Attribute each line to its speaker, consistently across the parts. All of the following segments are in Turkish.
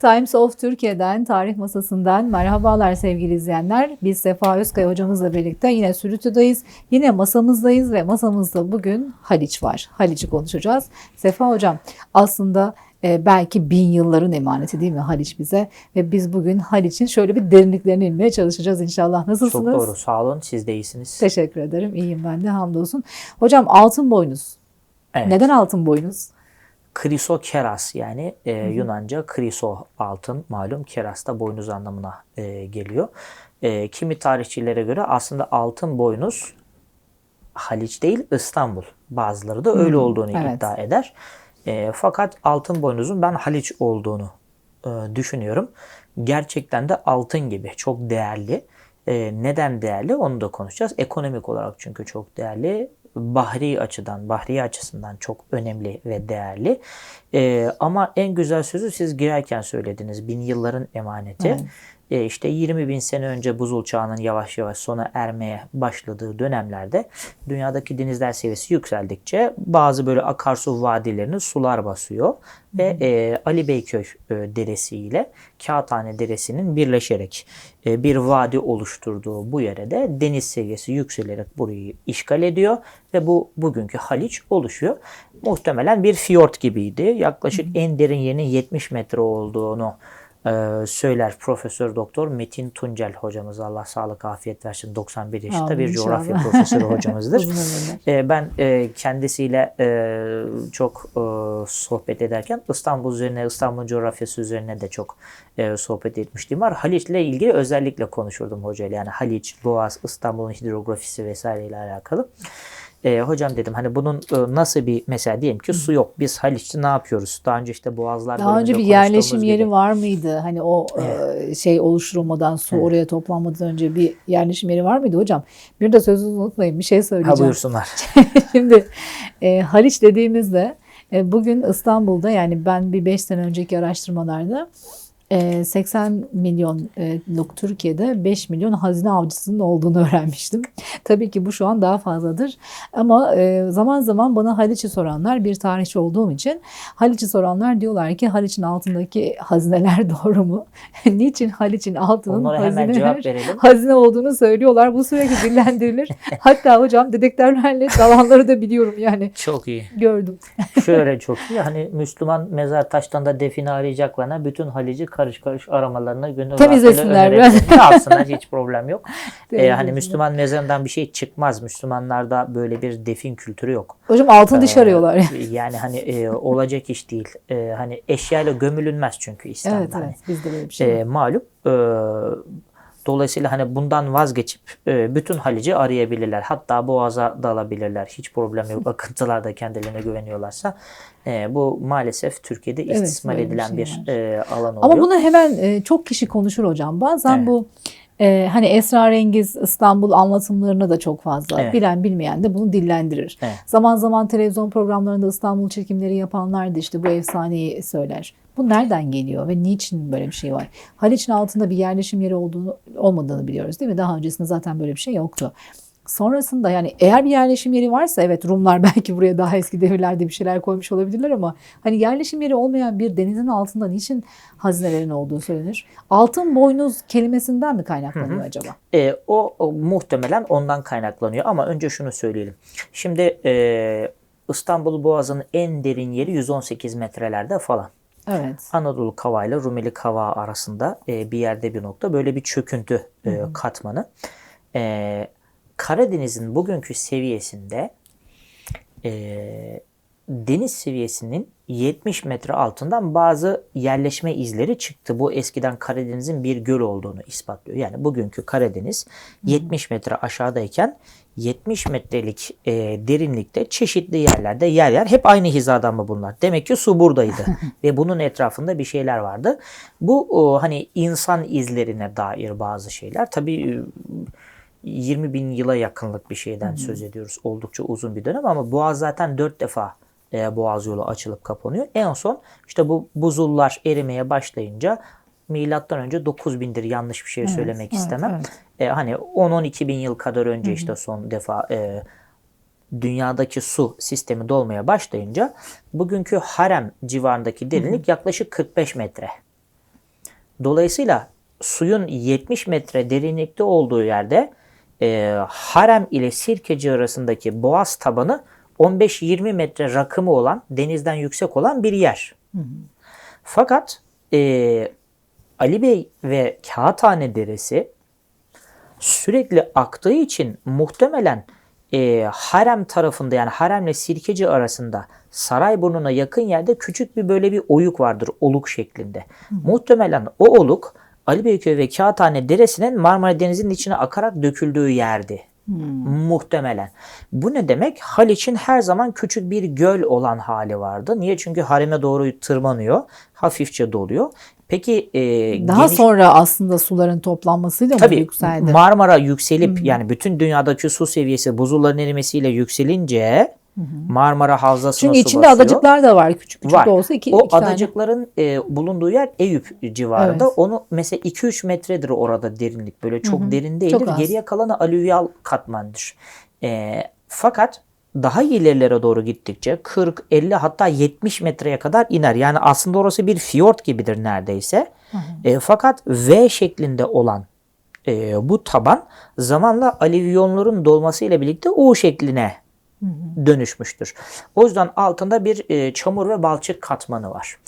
Speaker 1: Times of Türkiye'den, tarih masasından merhabalar sevgili izleyenler. Biz Sefa Özkaya hocamızla birlikte yine Sürütü'deyiz. Yine masamızdayız ve masamızda bugün Haliç var. Haliç'i konuşacağız. Sefa hocam aslında e, belki bin yılların emaneti değil mi Haliç bize? Ve biz bugün Haliç'in şöyle bir derinliklerine inmeye çalışacağız inşallah. Nasılsınız?
Speaker 2: Çok doğru. Sağ olun. Siz de iyisiniz.
Speaker 1: Teşekkür ederim. İyiyim ben de hamdolsun. Hocam altın boynuz.
Speaker 2: Evet.
Speaker 1: Neden altın boynuz?
Speaker 2: Krisokeras yani e, Yunanca kriso altın malum keras da boynuz anlamına e, geliyor. E, kimi tarihçilere göre aslında altın boynuz Haliç değil İstanbul. Bazıları da öyle olduğunu
Speaker 1: evet.
Speaker 2: iddia eder. E, fakat altın boynuzun ben Haliç olduğunu e, düşünüyorum. Gerçekten de altın gibi çok değerli. E, neden değerli onu da konuşacağız. Ekonomik olarak çünkü çok değerli. Bahri açıdan, bahri açısından çok önemli ve değerli. E, ama en güzel sözü siz girerken söylediniz. Bin yılların emaneti.
Speaker 1: Evet.
Speaker 2: E, işte 20 bin sene önce buzul çağının yavaş yavaş sona ermeye başladığı dönemlerde dünyadaki denizler seviyesi yükseldikçe bazı böyle akarsu vadilerini sular basıyor ve e, Ali Beyköy e, deresi ile Kağıthane deresinin birleşerek e, bir vadi oluşturduğu bu yere de deniz seviyesi yükselerek burayı işgal ediyor ve bu bugünkü Haliç oluşuyor. Muhtemelen bir fiyort gibiydi. Yaklaşık en derin yerinin 70 metre olduğunu e, söyler Profesör Doktor Metin Tuncel hocamız Allah sağlık afiyet versin 91 yaşında
Speaker 1: Amin
Speaker 2: bir
Speaker 1: inşallah.
Speaker 2: coğrafya profesörü hocamızdır.
Speaker 1: Uzun ömürler.
Speaker 2: E, ben e, kendisiyle e, çok e, sohbet ederken İstanbul üzerine, İstanbul coğrafyası üzerine de çok e, sohbet etmiştim var. Haliç ile ilgili özellikle konuşurdum hocayla. Yani Haliç, Boğaz, İstanbul'un hidrografisi vesaireyle alakalı. E, hocam dedim hani bunun e, nasıl bir mesela diyelim ki su yok. Biz Haliç'te ne yapıyoruz? Daha önce işte Boğazlar
Speaker 1: Daha önce bir yerleşim yeri
Speaker 2: gibi.
Speaker 1: var mıydı? Hani o e, şey oluşturulmadan, su
Speaker 2: Evet.
Speaker 1: oraya toplanmadan önce bir yerleşim yeri var mıydı hocam? Bir de sözünüzü unutmayın bir şey
Speaker 2: Ha
Speaker 1: söyleyeceğim.
Speaker 2: buyursunlar.
Speaker 1: Şimdi e, Haliç dediğimizde e, bugün İstanbul'da yani ben bir 5 sene önceki araştırmalarda e, 80 milyonluk Türkiye'de 5 milyon hazine avcısının olduğunu öğrenmiştim. Tabii ki bu şu an daha fazladır. Ama e, zaman zaman bana Haliç'i soranlar bir tarihçi olduğum için Haliç'i soranlar diyorlar ki Haliç'in altındaki hazineler doğru mu? Niçin Haliç'in altının
Speaker 2: Onlara verelim.
Speaker 1: hazine olduğunu söylüyorlar. Bu sürekli dillendirilir. Hatta hocam dedektörlerle dalanları da biliyorum yani
Speaker 2: Çok iyi.
Speaker 1: gördüm.
Speaker 2: Şöyle çok iyi. Hani Müslüman mezar taşlarında define arayacaklarına bütün Halici karış karış aramalarına gönül
Speaker 1: Temizlesinler
Speaker 2: önerebilirim. Ne yapsınlar hiç problem yok. Ee, hani Müslüman mezarından bir şey çıkmaz. Müslümanlarda böyle bir defin kültürü yok.
Speaker 1: Hocam altın diş
Speaker 2: Ee,
Speaker 1: arıyorlar.
Speaker 2: Yani hani e, olacak iş değil. E, hani eşyayla gömülünmez çünkü İslam'da.
Speaker 1: evet
Speaker 2: Hani.
Speaker 1: evet bizde böyle bir şey.
Speaker 2: E, malum. E, dolayısıyla hani bundan vazgeçip e, bütün Halic'i arayabilirler. Hatta Boğaz'a dalabilirler. Hiç problem yok. Akıntılarda kendilerine güveniyorlarsa. E, bu maalesef Türkiye'de
Speaker 1: Evet,
Speaker 2: istismar
Speaker 1: bir
Speaker 2: edilen
Speaker 1: şey
Speaker 2: bir, e, alan oluyor.
Speaker 1: Ama bunu hemen e, çok kişi konuşur hocam. Bazen
Speaker 2: Evet.
Speaker 1: bu e, hani esrarengiz İstanbul anlatımlarına da çok fazla.
Speaker 2: Evet.
Speaker 1: Bilen bilmeyen de bunu dillendirir.
Speaker 2: Evet.
Speaker 1: Zaman zaman televizyon programlarında İstanbul çekimleri yapanlar da işte bu efsaneyi söyler. Bu nereden geliyor ve niçin böyle bir şey var? Haliç'in altında bir yerleşim yeri olduğunu olmadığını biliyoruz değil mi? Daha öncesinde zaten böyle bir şey yoktu. Sonrasında yani eğer bir yerleşim yeri varsa evet Rumlar belki buraya daha eski devirlerde bir şeyler koymuş olabilirler ama hani yerleşim yeri olmayan bir denizin altında niçin hazinelerin olduğu söylenir? Altın boynuz kelimesinden mi kaynaklanıyor acaba?
Speaker 2: E, o, o muhtemelen ondan kaynaklanıyor ama önce şunu söyleyelim. Şimdi e, İstanbul Boğazı'nın en derin yeri 118 metrelerde falan.
Speaker 1: Evet.
Speaker 2: Anadolu Kava ile Rumeli Kava arasında e, bir yerde bir nokta böyle bir çöküntü e, katmanı. E, Karadeniz'in bugünkü seviyesinde e, deniz seviyesinin 70 metre altından bazı yerleşme izleri çıktı. Bu eskiden Karadeniz'in bir göl olduğunu ispatlıyor. Yani bugünkü Karadeniz 70 metre aşağıdayken 70 metrelik e, derinlikte çeşitli yerlerde yer yer hep aynı hizadan mı bunlar? Demek ki su buradaydı ve bunun etrafında bir şeyler vardı. Bu o, hani insan izlerine dair bazı şeyler. Tabii e, 20 bin yıla yakınlık bir şeyden söz ediyoruz. Oldukça uzun bir dönem ama Boğaz zaten 4 defa e, Boğaz yolu açılıp kapanıyor. En son işte bu buzullar erimeye başlayınca milattan önce 9000'dir yanlış bir şey
Speaker 1: Evet,
Speaker 2: söylemek
Speaker 1: evet,
Speaker 2: istemem.
Speaker 1: evet.
Speaker 2: E, hani 10-12 bin yıl kadar önce işte son defa e, dünyadaki su sistemi dolmaya başlayınca bugünkü harem civarındaki derinlik yaklaşık 45 metre. Dolayısıyla suyun 70 metre derinlikte olduğu yerde e, harem ile sirkeci arasındaki boğaz tabanı 15-20 metre rakımı olan, denizden yüksek olan bir yer. Fakat e, Ali Bey ve Kağıthane Deresi sürekli aktığı için muhtemelen e, harem tarafında yani haremle sirkeci arasında Sarayburnu'na yakın yerde küçük bir böyle bir oyuk vardır oluk şeklinde. Muhtemelen o oluk Ali Beyköy ve Kağıthane Deresi'nin Marmara Denizi'nin içine akarak döküldüğü yerdi. Muhtemelen. Bu ne demek? Haliç'in her zaman küçük bir göl olan hali vardı. Niye? Çünkü hareme doğru tırmanıyor. Hafifçe doluyor. Peki e,
Speaker 1: Daha
Speaker 2: geniş-
Speaker 1: sonra aslında suların toplanmasıyla mı
Speaker 2: Tabii
Speaker 1: yükseldi?
Speaker 2: Marmara yükselip yani bütün dünyadaki su seviyesi buzulların erimesiyle yükselince Marmara Havzası'na
Speaker 1: Çünkü içinde
Speaker 2: basıyor.
Speaker 1: adacıklar da var. Küçük küçük
Speaker 2: Var.
Speaker 1: de olsa iki,
Speaker 2: o
Speaker 1: iki tane.
Speaker 2: adacıkların e, bulunduğu yer Eyüp civarında.
Speaker 1: Evet.
Speaker 2: Onu mesela 2-3 metredir orada derinlik. Böyle çok derin değildir.
Speaker 1: Çok az.
Speaker 2: Geriye kalanı alüvyal katmandır. E, fakat daha ilerilere doğru gittikçe 40, 50 hatta 70 metreye kadar iner. Yani aslında orası bir fiyort gibidir neredeyse. E, fakat V şeklinde olan e, bu taban zamanla alüvyonların dolmasıyla birlikte U şekline dönüşmüştür. O yüzden altında bir e, çamur ve balçık katmanı var.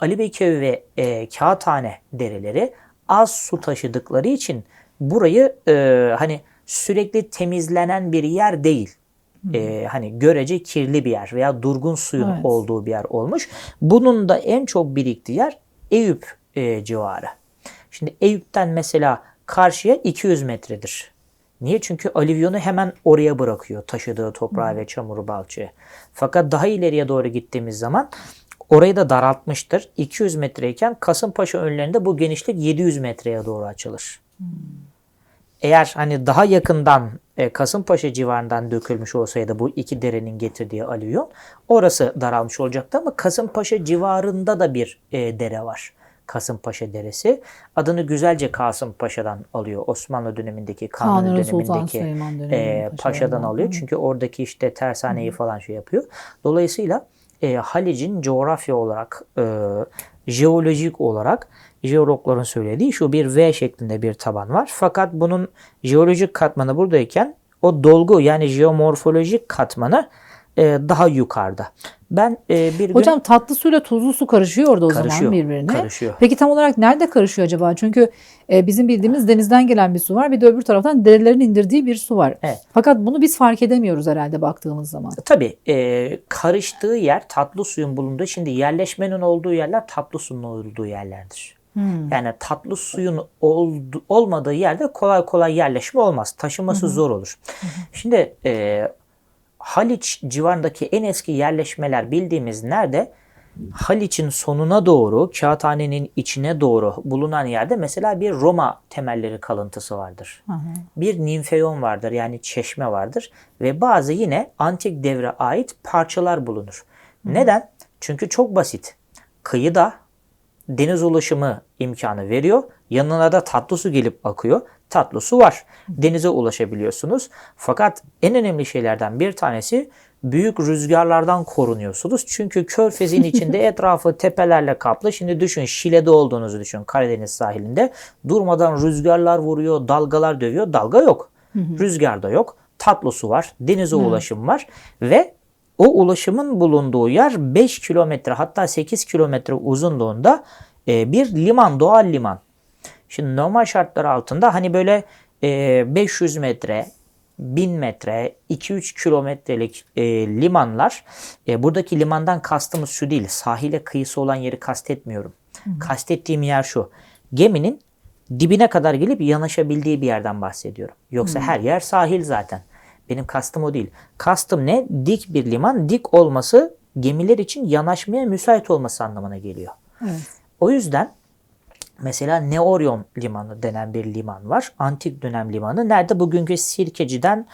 Speaker 2: Ali ve e, Kağıthane dereleri az su taşıdıkları için burayı e, hani sürekli temizlenen bir yer değil. E, hani görece kirli bir yer veya durgun suyun
Speaker 1: Evet.
Speaker 2: olduğu bir yer olmuş. Bunun da en çok biriktiği yer Eyüp e, civarı. Şimdi Eyüp'ten mesela karşıya 200 metredir. Niye? Çünkü alüvyonu hemen oraya bırakıyor taşıdığı toprağı ve çamuru balçığı. Fakat daha ileriye doğru gittiğimiz zaman orayı da daraltmıştır. 200 metreyken Kasımpaşa önlerinde bu genişlik 700 metreye doğru açılır. Eğer hani daha yakından e, Kasımpaşa civarından dökülmüş olsaydı bu iki derenin getirdiği alüvyon orası daralmış olacaktı ama Kasımpaşa civarında da bir e, dere var. Kasımpaşa Deresi. Adını güzelce Kasımpaşa'dan alıyor. Osmanlı dönemindeki Kanuni
Speaker 1: Kanuni
Speaker 2: dönemindeki
Speaker 1: Süleyman döneminin
Speaker 2: e, paşadan alıyor. Çünkü oradaki işte tersaneyi falan şey yapıyor. Dolayısıyla e, Halic'in coğrafya olarak, e, jeolojik olarak jeologların söylediği şu bir V şeklinde bir taban var. Fakat bunun jeolojik katmanı buradayken o dolgu yani jeomorfolojik katmanı e, daha yukarıda. Ben e, bir gün
Speaker 1: Hocam tatlı suyla tuzlu su karışıyor orada o
Speaker 2: Karışıyor,
Speaker 1: zaman birbirine.
Speaker 2: karışıyor.
Speaker 1: Peki tam olarak nerede karışıyor acaba? Çünkü e, bizim bildiğimiz denizden gelen bir su var. Bir de öbür taraftan derelerin indirdiği bir su var.
Speaker 2: Evet.
Speaker 1: Fakat bunu biz fark edemiyoruz herhalde baktığımız zaman.
Speaker 2: Tabii e, karıştığı yer tatlı suyun bulunduğu şimdi yerleşmenin olduğu yerler tatlı suyun olduğu yerlerdir. Yani tatlı suyun oldu- olmadığı yerde kolay kolay yerleşme olmaz. Taşıması zor olur. Şimdi e, Haliç civarındaki en eski yerleşmeler bildiğimiz nerede? Haliç'in sonuna doğru, Kağıthane'nin içine doğru bulunan yerde mesela bir Roma temelleri kalıntısı vardır. Bir nimfeyon vardır yani çeşme vardır ve bazı yine antik devre ait parçalar bulunur. Neden? Çünkü çok basit. Kıyıda deniz ulaşımı imkanı veriyor. Yanına da tatlı su gelip akıyor. Tatlı su var. Denize ulaşabiliyorsunuz. Fakat en önemli şeylerden bir tanesi büyük rüzgarlardan korunuyorsunuz. Çünkü körfezin içinde etrafı tepelerle kaplı. Şimdi düşün Şile'de olduğunuzu düşün Karadeniz sahilinde. Durmadan rüzgarlar vuruyor, dalgalar dövüyor. Dalga yok. Rüzgar da yok. Tatlı su var. Denize ulaşım var. Ve o ulaşımın bulunduğu yer 5 kilometre hatta 8 kilometre uzunluğunda e, bir liman, doğal liman. Şimdi normal şartlar altında hani böyle e, 500 metre, 1000 metre, 2-3 kilometrelik e, limanlar, e, buradaki limandan kastımız şu değil, sahile kıyısı olan yeri kastetmiyorum. Kastettiğim yer şu, geminin dibine kadar gelip yanaşabildiği bir yerden bahsediyorum. Yoksa her yer sahil zaten. Benim kastım o değil. Kastım ne? Dik bir liman, dik olması gemiler için yanaşmaya müsait olması anlamına geliyor.
Speaker 1: Evet.
Speaker 2: O yüzden mesela Neorion limanı denen bir liman var. Antik dönem limanı. Nerede? Bugünkü Sirkeci'den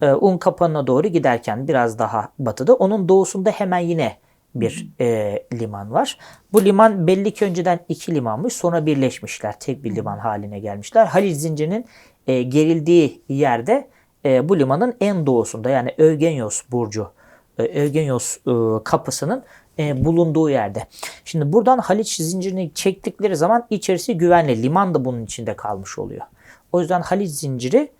Speaker 2: e, Unkapanı'na doğru giderken biraz daha batıda. Onun doğusunda hemen yine bir e, liman var. Bu liman belli ki önceden iki limanmış. Sonra birleşmişler. Tek bir liman haline gelmişler. Haliç zincirinin e, gerildiği yerde e, bu limanın en doğusunda yani Evgenios burcu, e, Evgenios e, kapısının e, bulunduğu yerde. Şimdi buradan Haliç zincirini çektikleri zaman içerisi güvenli. Liman da bunun içinde kalmış oluyor. O yüzden Haliç zinciri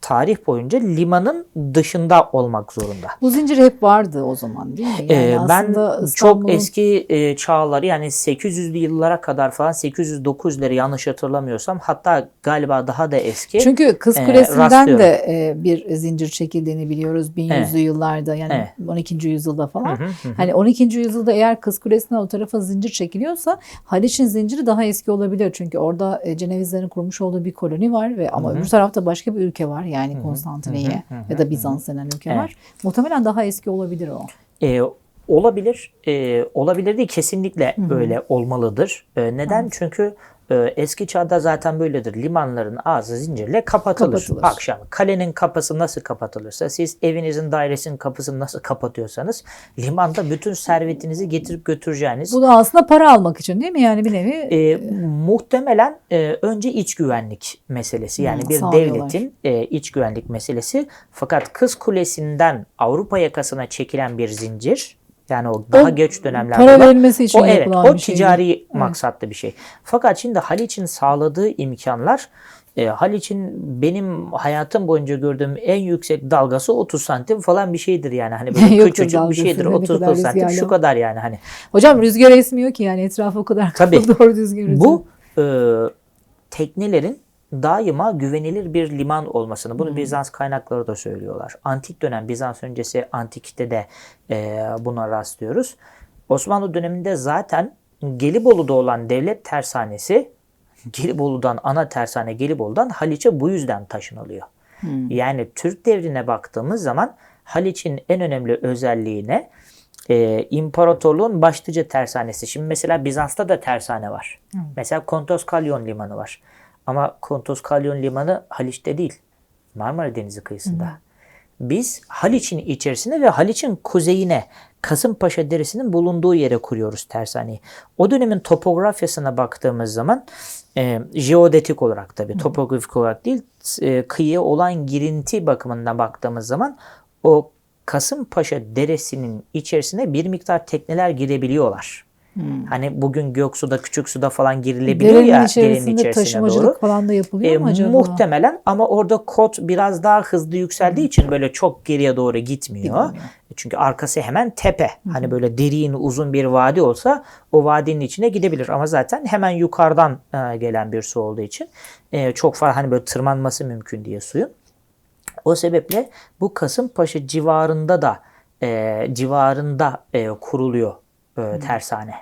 Speaker 2: tarih boyunca limanın dışında olmak zorunda.
Speaker 1: Bu zincir hep vardı o zaman değil mi? Yani
Speaker 2: Ee, ben çok eski e, çağları yani 800'lü yıllara kadar falan 809'ları yanlış hatırlamıyorsam hatta galiba daha da eski.
Speaker 1: Çünkü Kız
Speaker 2: e,
Speaker 1: Kulesi'nden
Speaker 2: rastlıyorum.
Speaker 1: de e, bir zincir çekildiğini biliyoruz 1100'lü
Speaker 2: Evet.
Speaker 1: yıllarda yani
Speaker 2: Evet.
Speaker 1: 12. yüzyılda falan.
Speaker 2: Hı hı hı.
Speaker 1: Hani 12. yüzyılda eğer Kız Kulesi'nden o tarafa zincir çekiliyorsa Haliç'in zinciri daha eski olabilir. Çünkü orada e, Cenevizlerin kurmuş olduğu bir koloni var ve ama öbür tarafta başka bir ülke var. Yani Konstantiniye ya da Bizans denen ülke
Speaker 2: Evet.
Speaker 1: var. Muhtemelen daha eski olabilir o.
Speaker 2: E, olabilir. E, olabilir değil kesinlikle öyle olmalıdır. E, neden? Çünkü e, eski çağda zaten böyledir. Limanların ağzı zincirle kapatılır.
Speaker 1: Kapatılır.
Speaker 2: Akşam kalenin kapısı nasıl kapatılırsa siz evinizin dairesinin kapısını nasıl kapatıyorsanız limanda bütün servetinizi getirip götüreceğiniz
Speaker 1: Bu da aslında para almak için değil mi? Yani bir nevi
Speaker 2: E, muhtemelen e, önce iç güvenlik meselesi yani
Speaker 1: Hmm,
Speaker 2: bir devletin e, iç güvenlik meselesi. Fakat Kız Kulesi'nden Avrupa yakasına çekilen bir zincir yani o daha
Speaker 1: O
Speaker 2: geç dönemlerde
Speaker 1: para verilmesi için
Speaker 2: o evet o
Speaker 1: şey.
Speaker 2: ticari maksatlı bir şey. Fakat şimdi Haliç'in sağladığı imkanlar e, Haliç'in benim hayatım boyunca gördüğüm en yüksek dalgası 30 santim falan bir şeydir yani hani böyle küçücük bir şeydir
Speaker 1: ne
Speaker 2: 30
Speaker 1: kadar
Speaker 2: santim şu kadar yani hani
Speaker 1: Hocam rüzgar esmiyor ki yani etrafı o kadar
Speaker 2: Tabii.
Speaker 1: doğru düzgün
Speaker 2: Bu e, teknelerin daima güvenilir bir liman olmasını. Bunu Bizans kaynakları da söylüyorlar. Antik dönem Bizans öncesi antikite de e, buna rastlıyoruz. Osmanlı döneminde zaten Gelibolu'da olan devlet tersanesi Gelibolu'dan ana tersane Gelibolu'dan Haliç'e bu yüzden taşınılıyor. Yani Türk devrine baktığımız zaman Haliç'in en önemli özelliğine e, imparatorluğun başlıca tersanesi. Şimdi mesela Bizans'ta da tersane var. Mesela Kontos Kalyon Limanı var. Ama Kontos Kalyon Limanı Haliç'te değil. Marmara Denizi kıyısında. Biz Haliç'in içerisine ve Haliç'in kuzeyine Kasımpaşa Deresi'nin bulunduğu yere kuruyoruz tersaneyi. O dönemin topografyasına baktığımız zaman e, jeodetik olarak tabii topografik olarak değil e, kıyıya olan girinti bakımından baktığımız zaman o Kasımpaşa Deresi'nin içerisine bir miktar tekneler girebiliyorlar. Hani bugün Göksu'da, Küçük Su'da falan girilebiliyor
Speaker 1: Derenin
Speaker 2: ya derenin
Speaker 1: içerisinde
Speaker 2: içerisine
Speaker 1: taşımacılık
Speaker 2: doğru.
Speaker 1: falan da yapılıyor
Speaker 2: E,
Speaker 1: mu acaba?
Speaker 2: muhtemelen ama orada kod biraz daha hızlı yükseldiği için böyle çok geriye doğru gitmiyor.
Speaker 1: Gitmiyor.
Speaker 2: Çünkü arkası hemen tepe. Hani böyle derin uzun bir vadi olsa o vadinin içine gidebilir. Ama zaten hemen yukarıdan e, gelen bir su olduğu için e, çok fazla hani böyle tırmanması mümkün diye suyun. O sebeple bu Kasımpaşa civarında da e, civarında e, kuruluyor e, tersane.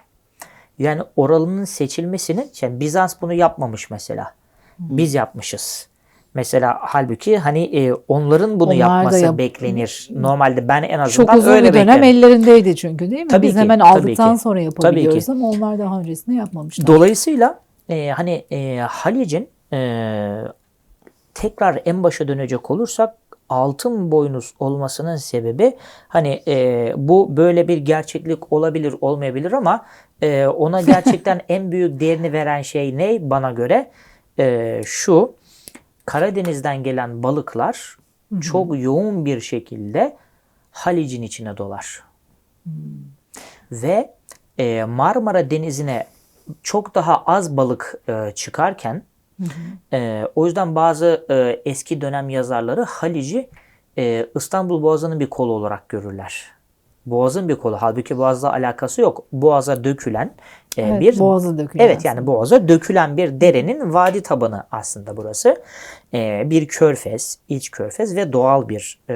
Speaker 2: Yani oralının seçilmesini yani Bizans bunu yapmamış mesela. Biz yapmışız. Mesela halbuki hani e, onların bunu
Speaker 1: Onlar
Speaker 2: yapması
Speaker 1: yap-
Speaker 2: beklenir. Normalde ben en azından
Speaker 1: Çok uzun
Speaker 2: öyle
Speaker 1: bir dönem
Speaker 2: beklerim.
Speaker 1: ellerindeydi çünkü değil mi?
Speaker 2: Tabii
Speaker 1: Biz
Speaker 2: ki,
Speaker 1: hemen
Speaker 2: tabii
Speaker 1: aldıktan
Speaker 2: ki.
Speaker 1: sonra
Speaker 2: Tabii
Speaker 1: yapabiliyoruz
Speaker 2: ki.
Speaker 1: ama onlar daha öncesinde yapmamışlar.
Speaker 2: Dolayısıyla e, hani e, Halic'in e, tekrar en başa dönecek olursak altın boynuz olmasının sebebi hani e, bu böyle bir gerçeklik olabilir olmayabilir ama e, ona gerçekten en büyük değerini veren şey ne bana göre? E, şu Karadeniz'den gelen balıklar çok yoğun bir şekilde Halic'in içine dolar. Ve e, Marmara Denizi'ne çok daha az balık e, çıkarken e, o yüzden bazı e, eski dönem yazarları Halic'i e, İstanbul Boğazı'nın bir kolu olarak görürler. Boğazın bir kolu. Halbuki Boğaz'la alakası yok. Boğaz'a dökülen e,
Speaker 1: Evet,
Speaker 2: bir
Speaker 1: boğaza dökülüyor
Speaker 2: Evet yani boğaza dökülen bir derenin vadi tabanı aslında burası. E, bir körfez, iç körfez ve doğal bir e,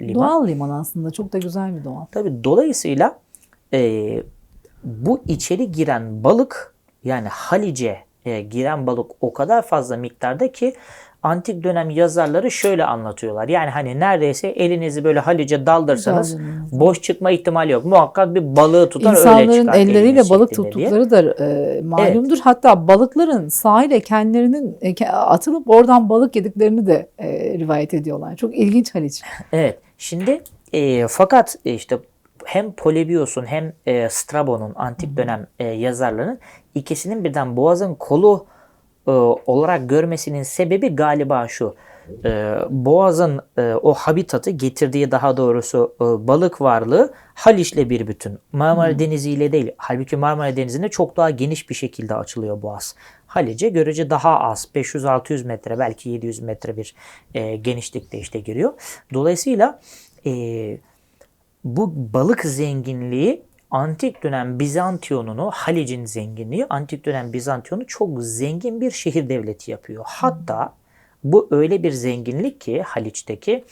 Speaker 2: liman.
Speaker 1: Doğal liman aslında çok da güzel bir doğal.
Speaker 2: Tabii dolayısıyla e, bu içeri giren balık yani Halice e, giren balık o kadar fazla miktarda ki antik dönem yazarları şöyle anlatıyorlar. Yani hani neredeyse elinizi böyle Halice daldırsanız
Speaker 1: Daldırmanız.
Speaker 2: boş çıkma ihtimali yok. Muhakkak bir balığı tutar öyle
Speaker 1: İnsanların
Speaker 2: çıkar.
Speaker 1: elleriyle
Speaker 2: eliniz
Speaker 1: balık
Speaker 2: diye.
Speaker 1: tuttukları da e, malumdur. Hatta balıkların sahile kendilerinin e, atılıp oradan balık yediklerini de e, rivayet ediyorlar. Çok ilginç Haliç.
Speaker 2: Evet. Şimdi e, fakat e, işte hem Polybios'un hem e, Strabon'un antik dönem e, yazarlarının ikisinin birden boğazın kolu e, olarak görmesinin sebebi galiba şu. e, Boğaz'ın e, o habitatı getirdiği daha doğrusu e, balık varlığı Haliç'le bir bütün. Marmara Denizi ile değil. Halbuki Marmara Denizi'nde çok daha geniş bir şekilde açılıyor Boğaz. Halice görece daha az 500-600 metre belki 700 metre bir e, genişlikte işte giriyor. Dolayısıyla e, bu balık zenginliği antik dönem Bizantiyonunu, Halic'in zenginliği antik dönem Bizantiyon'u çok zengin bir şehir devleti yapıyor. Hatta bu öyle bir zenginlik ki Haliç'teki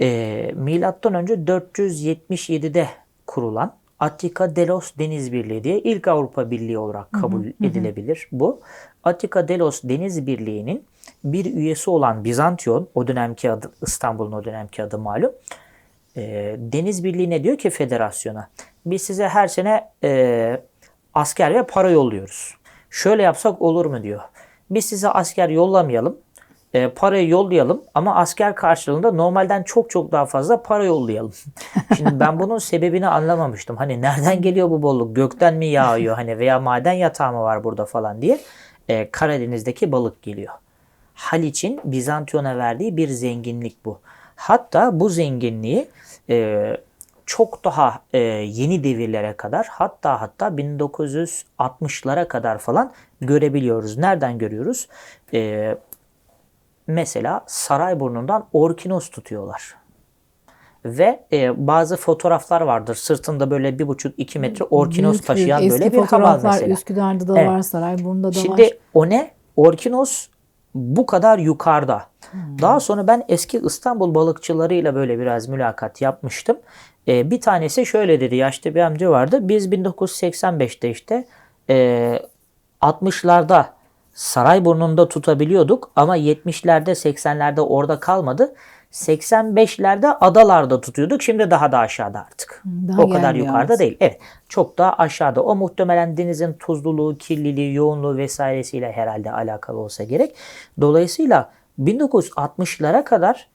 Speaker 2: e, milattan önce 477'de kurulan Attika Delos Deniz Birliği diye ilk Avrupa Birliği olarak kabul edilebilir bu. Attika Delos Deniz Birliği'nin bir üyesi olan Bizantiyon, o dönemki adı İstanbul'un o dönemki adı malum. E, Deniz Birliği ne diyor ki federasyona? Biz size her sene e, asker ve para yolluyoruz. Şöyle yapsak olur mu diyor. Biz size asker yollamayalım. E, parayı yollayalım ama asker karşılığında normalden çok çok daha fazla para yollayalım. Şimdi ben bunun sebebini anlamamıştım. Hani nereden geliyor bu bolluk? Gökten mi yağıyor? Hani veya maden yatağı mı var burada falan diye. E, Karadeniz'deki balık geliyor. Haliç'in Bizantiyon'a verdiği bir zenginlik bu. Hatta bu zenginliği e, çok daha e, yeni devirlere kadar hatta hatta 1960'lara kadar falan görebiliyoruz. Nereden görüyoruz? E, mesela Sarayburnu'ndan orkinos tutuyorlar. Ve e, bazı fotoğraflar vardır. Sırtında böyle bir buçuk iki metre orkinos
Speaker 1: Büyük
Speaker 2: taşıyan
Speaker 1: büyük
Speaker 2: böyle bir
Speaker 1: fotoğraflar
Speaker 2: mesela.
Speaker 1: Üsküdar'da da
Speaker 2: Evet.
Speaker 1: var, Sarayburnu'da da
Speaker 2: Şimdi
Speaker 1: var.
Speaker 2: o ne? Orkinos bu kadar yukarıda. Daha sonra ben eski İstanbul balıkçılarıyla böyle biraz mülakat yapmıştım. Ee, bir tanesi şöyle dedi. Yaşlı bir amca vardı. Biz 1985'te işte e, 60'larda Sarayburnu'nda tutabiliyorduk ama 70'lerde 80'lerde orada kalmadı. 85'lerde adalarda tutuyorduk. Şimdi daha da aşağıda artık.
Speaker 1: daha
Speaker 2: o kadar yukarıda
Speaker 1: artık.
Speaker 2: değil. Evet. Çok daha aşağıda. O muhtemelen denizin tuzluluğu, kirliliği, yoğunluğu vesairesiyle herhalde alakalı olsa gerek. Dolayısıyla 1960'lara kadar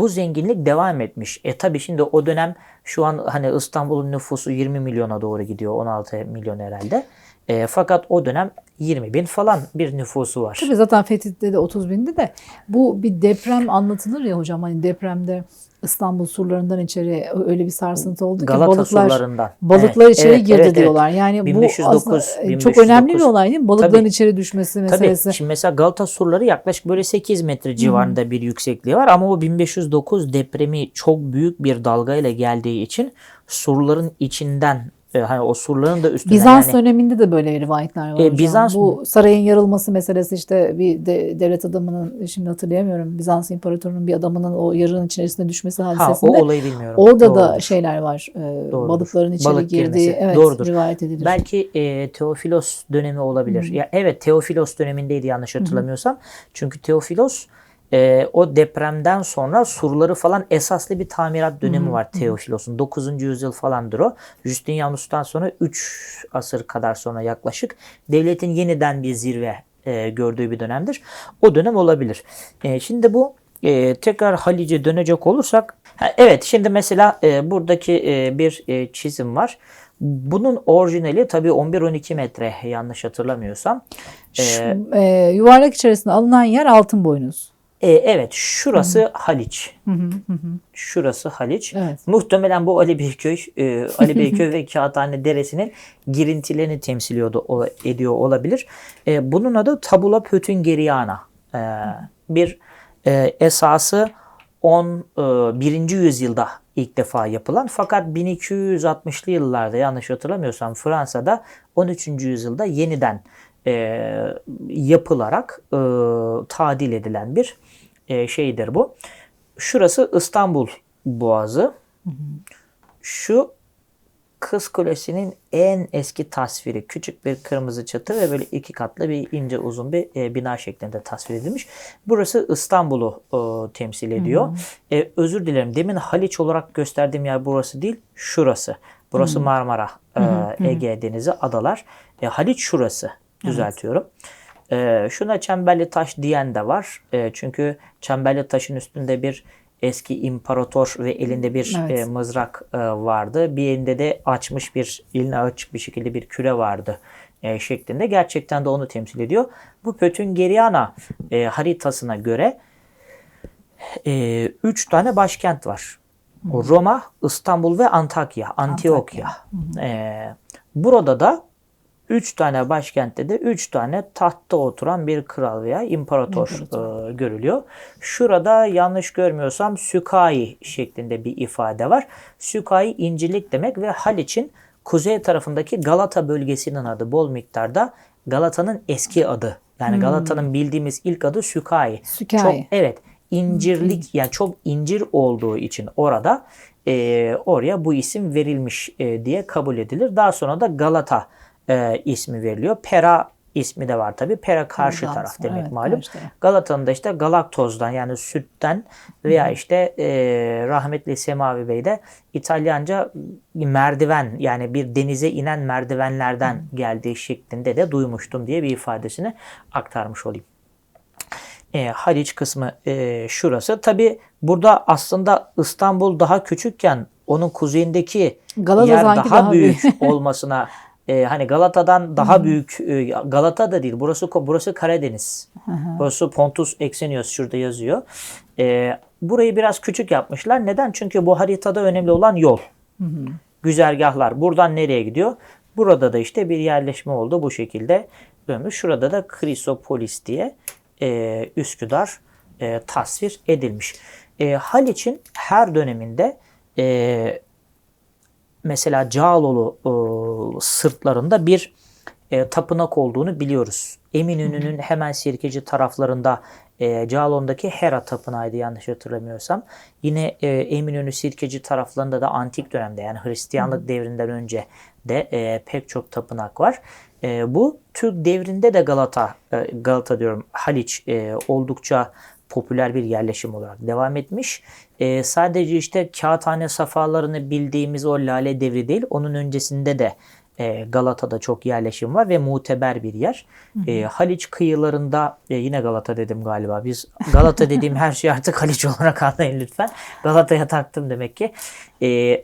Speaker 2: bu zenginlik devam etmiş. E tabi şimdi o dönem şu an hani İstanbul'un nüfusu 20 milyona doğru gidiyor. 16 milyon herhalde. E, fakat o dönem 20 bin falan bir nüfusu var.
Speaker 1: Tabii zaten Fethi'de de 30 bindi de bu bir deprem anlatılır ya hocam hani depremde İstanbul surlarından içeri öyle bir sarsıntı oldu ki
Speaker 2: Galata
Speaker 1: balıklar
Speaker 2: surlarından.
Speaker 1: balıklar
Speaker 2: Evet,
Speaker 1: içeri
Speaker 2: evet,
Speaker 1: girdi
Speaker 2: evet,
Speaker 1: diyorlar. Yani
Speaker 2: 1509,
Speaker 1: bu aslında e, çok
Speaker 2: 1509.
Speaker 1: önemli bir olay değil mi? Balıkların
Speaker 2: Tabii.
Speaker 1: içeri düşmesi
Speaker 2: Tabii.
Speaker 1: meselesi.
Speaker 2: Şimdi mesela Galata surları yaklaşık böyle 8 metre civarında bir yüksekliği var ama o 1509 depremi çok büyük bir dalgayla geldiği için surların içinden e, hani o surların da üstünden
Speaker 1: Bizans
Speaker 2: yani
Speaker 1: döneminde de böyle rivayetler var
Speaker 2: E. Bizans-
Speaker 1: Bu sarayın yarılması meselesi işte bir de, devlet adamının şimdi hatırlayamıyorum. Bizans imparatorunun bir adamının o yarığın içerisine düşmesi
Speaker 2: ha,
Speaker 1: hadisesinde.
Speaker 2: o olayı bilmiyorum.
Speaker 1: Orada da
Speaker 2: Doğrudur.
Speaker 1: şeyler var. e,
Speaker 2: Doğrudur.
Speaker 1: balıkların içeri
Speaker 2: Balık
Speaker 1: girdiği
Speaker 2: girmesi.
Speaker 1: evet
Speaker 2: Doğrudur.
Speaker 1: rivayet edilir.
Speaker 2: Belki e, Teofilos dönemi olabilir. Ya evet Teofilos dönemindeydi yanlış hatırlamıyorsam. Çünkü Teofilos e, o depremden sonra surları falan esaslı bir tamirat dönemi var Teofilos'un. 9. yüzyıl falandır o. Justinianus'tan sonra 3 asır kadar sonra yaklaşık devletin yeniden bir zirve e, gördüğü bir dönemdir. O dönem olabilir. E, şimdi bu e, tekrar Halice dönecek olursak ha, evet şimdi mesela e, buradaki e, bir e, çizim var. Bunun orijinali tabii 11-12 metre yanlış hatırlamıyorsam. E,
Speaker 1: Şu, e, yuvarlak içerisinde alınan yer altın boynuz.
Speaker 2: E, evet şurası Haliç. Şurası Haliç.
Speaker 1: Evet.
Speaker 2: Muhtemelen bu Ali Beyköy, e, Ali Beyköy ve Kağıthane Deresi'nin girintilerini temsil o- ediyor olabilir. E, bunun adı Tabula Pötüngeriana. E, bir e, esası 11. yüzyılda ilk defa yapılan fakat 1260'lı yıllarda yanlış hatırlamıyorsam Fransa'da 13. yüzyılda yeniden e, yapılarak e, tadil edilen bir e, şeydir bu. Şurası İstanbul Boğazı. Şu Kız Kulesi'nin en eski tasviri. Küçük bir kırmızı çatı ve böyle iki katlı bir ince uzun bir e, bina şeklinde tasvir edilmiş. Burası İstanbul'u e, temsil ediyor. E, özür dilerim. Demin Haliç olarak gösterdiğim yer burası değil. Şurası. Burası Marmara, e, Ege Denizi, adalar. E, Haliç şurası. Düzeltiyorum. E, şuna çemberli taş diyen de var. E, çünkü çemberli taşın üstünde bir eski imparator ve elinde bir
Speaker 1: Evet.
Speaker 2: e, mızrak e, vardı. Bir elinde de açmış bir, elini açık bir şekilde bir küre vardı e, şeklinde. Gerçekten de onu temsil ediyor. Bu Pötüngeriana e, haritasına göre e, üç tane başkent var. Roma, İstanbul ve Antakya, Antiyokya. E, burada da üç tane başkentte de üç tane tahtta oturan bir kral veya imparator, e, görülüyor. Şurada yanlış görmüyorsam Sükai şeklinde bir ifade var. Sükai incilik demek ve Haliç'in kuzey tarafındaki Galata bölgesinin adı bol miktarda Galata'nın eski adı. Yani Galata'nın bildiğimiz ilk adı Sükai.
Speaker 1: Sükai.
Speaker 2: Çok evet incirlik yani çok incir olduğu için orada e, oraya bu isim verilmiş e, diye kabul edilir. Daha sonra da Galata e, ismi veriliyor. Pera ismi de var tabi. Pera karşı
Speaker 1: Galata,
Speaker 2: taraf demek
Speaker 1: evet,
Speaker 2: malum.
Speaker 1: karşı.
Speaker 2: Galata'nın da işte galaktozdan yani sütten veya işte e, rahmetli Semavi Bey de İtalyanca merdiven yani bir denize inen merdivenlerden geldiği şeklinde de duymuştum diye bir ifadesini aktarmış olayım. E, Haliç kısmı e, şurası. Tabi burada aslında İstanbul daha küçükken onun kuzeyindeki
Speaker 1: Galata
Speaker 2: yer daha,
Speaker 1: daha
Speaker 2: büyük olmasına e, hani Galata'dan daha büyük e, Galata da değil burası burası Karadeniz. burası Pontus Exenios şurada yazıyor. E, burayı biraz küçük yapmışlar. Neden? Çünkü bu haritada önemli olan yol. Güzergahlar. Buradan nereye gidiyor? Burada da işte bir yerleşme oldu bu şekilde. Dönmüş. Şurada da Krisopolis diye e, Üsküdar e, tasvir edilmiş. E, Haliç'in her döneminde e, mesela Cağaloğlu e, sırtlarında bir e, tapınak olduğunu biliyoruz. Eminönü'nün hemen Sirkeci taraflarında e, Cağaloğlu'ndaki Hera tapınağıydı yanlış hatırlamıyorsam. Yine e, Eminönü Sirkeci taraflarında da antik dönemde yani Hristiyanlık devrinden önce de e, pek çok tapınak var. E, bu Türk devrinde de Galata, e, Galata diyorum Haliç e, oldukça popüler bir yerleşim olarak devam etmiş. E, sadece işte kağıthane safalarını bildiğimiz o lale devri değil, onun öncesinde de e, Galata'da çok yerleşim var ve muteber bir yer. E, Haliç kıyılarında e, yine Galata dedim galiba. Biz Galata dediğim her şey artık Haliç olarak anlayın lütfen. Galata'ya taktım demek ki. E,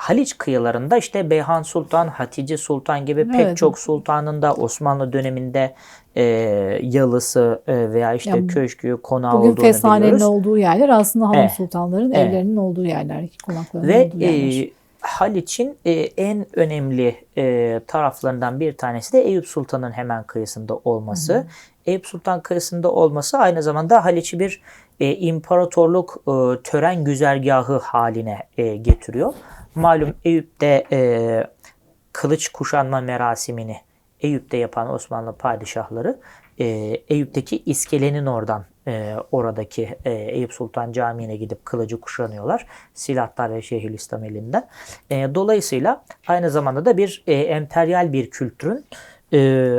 Speaker 2: Haliç kıyılarında işte Beyhan Sultan, Hatice Sultan gibi pek
Speaker 1: Evet.
Speaker 2: çok sultanın da Osmanlı döneminde e, yalısı e, veya işte
Speaker 1: Ya
Speaker 2: köşkü, konağı
Speaker 1: Bugün
Speaker 2: olduğunu
Speaker 1: Feshane'nin
Speaker 2: biliyoruz.
Speaker 1: olduğu yerler aslında hanım
Speaker 2: Evet.
Speaker 1: sultanların
Speaker 2: Evet.
Speaker 1: evlerinin olduğu yerler, konaklarının
Speaker 2: Ve
Speaker 1: olduğu yerler.
Speaker 2: e, Haliç'in e, en önemli e, taraflarından bir tanesi de Eyüp Sultan'ın hemen kıyısında olması. Eyüp Sultan kıyısında olması aynı zamanda Haliç'i bir e, imparatorluk e, tören güzergahı haline e, getiriyor. Malum Eyüp'te e, kılıç kuşanma merasimini Eyüp'te yapan Osmanlı padişahları e, Eyüp'teki iskelenin oradan e, oradaki e, Eyüp Sultan Camii'ne gidip kılıcı kuşanıyorlar. Silahlar ve Şeyhülislam elinden. E, dolayısıyla aynı zamanda da bir e, emperyal bir kültürün e,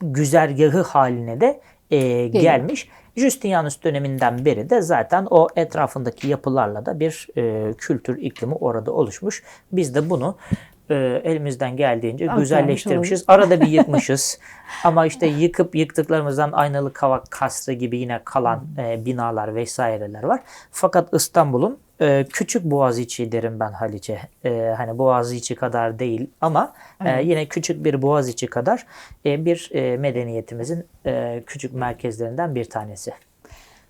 Speaker 2: güzergahı haline de e, gelmiş. Justinianus döneminden beri de zaten o etrafındaki yapılarla da bir e, kültür iklimi orada oluşmuş. Biz de bunu e, elimizden geldiğince
Speaker 1: Aktarmış
Speaker 2: güzelleştirmişiz. Arada bir yıkmışız. Ama işte yıkıp yıktıklarımızdan Aynalı Kavak Kasrı gibi yine kalan e, binalar vesaireler var. Fakat İstanbul'un e, küçük Boğaziçi derim ben Haliç'e. E, hani Boğaziçi kadar değil ama e, yine küçük bir Boğaziçi kadar e, bir e, medeniyetimizin e, küçük merkezlerinden bir tanesi.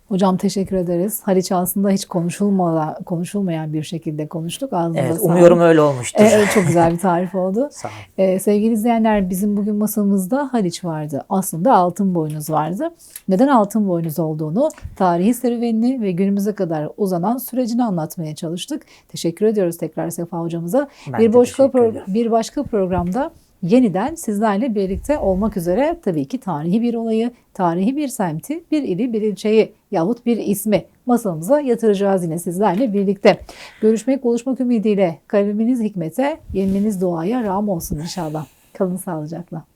Speaker 1: Hocam teşekkür ederiz. Haliç aslında hiç konuşulmala, konuşulmayan bir şekilde konuştuk. Ağzınıza
Speaker 2: Evet,
Speaker 1: sağlık.
Speaker 2: umuyorum öyle olmuştur.
Speaker 1: E, Evet, çok güzel bir tarif oldu.
Speaker 2: Sağ olun.
Speaker 1: Ee, sevgili izleyenler bizim bugün masamızda Haliç vardı. Aslında altın boynuz vardı. Neden altın boynuz olduğunu, tarihi serüvenini ve günümüze kadar uzanan sürecini anlatmaya çalıştık. Teşekkür ediyoruz tekrar Sefa hocamıza.
Speaker 2: Ben
Speaker 1: bir
Speaker 2: teşekkür
Speaker 1: pro- bir başka programda yeniden sizlerle birlikte olmak üzere tabii ki tarihi bir olayı, tarihi bir semti, bir ili, bir ilçeyi yahut bir ismi masamıza yatıracağız yine sizlerle birlikte. Görüşmek, buluşmak ümidiyle kaleminiz hikmete, yeniniz duaya ram olsun inşallah. Kalın sağlıcakla.